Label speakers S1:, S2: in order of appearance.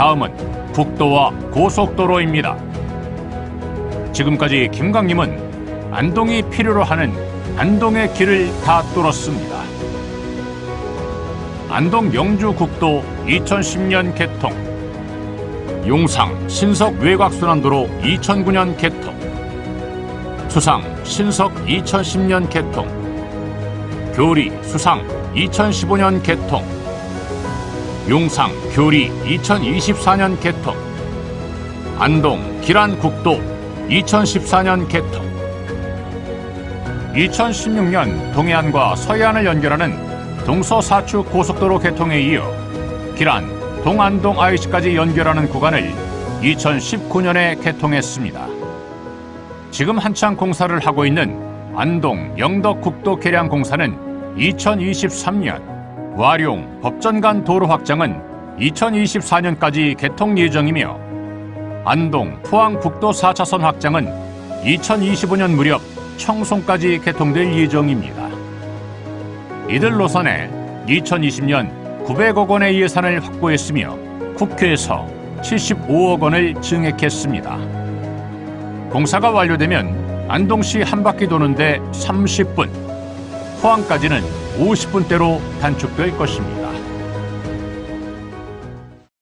S1: 다음은 국도와 고속도로입니다. 지금까지 김광림은 안동이 필요로 하는 안동의 길을 다 뚫었습니다. 안동 영주 국도 2010년 개통 용상 신석 외곽순환도로 2009년 개통 수상 신석 2010년 개통 교리 수상 2015년 개통 용상 교리 2024년 개통 안동 기란국도 2014년 개통 2016년 동해안과 서해안을 연결하는 동서사축 고속도로 개통에 이어 기란 동안동 IC까지 연결하는 구간을 2019년에 개통했습니다. 지금 한창 공사를 하고 있는 안동 영덕국도 개량 공사는 2023년, 와룡 법전 간 도로 확장은 2024년까지 개통 예정이며 안동 포항 국도 4차선 확장은 2025년 무렵 청송까지 개통될 예정입니다. 이들 노선에 2020년 900억 원의 예산을 확보했으며 국회에서 75억 원을 증액했습니다. 공사가 완료되면 안동시 한 바퀴 도는데 30분, 포항까지는 50분대로 단축될 것입니다.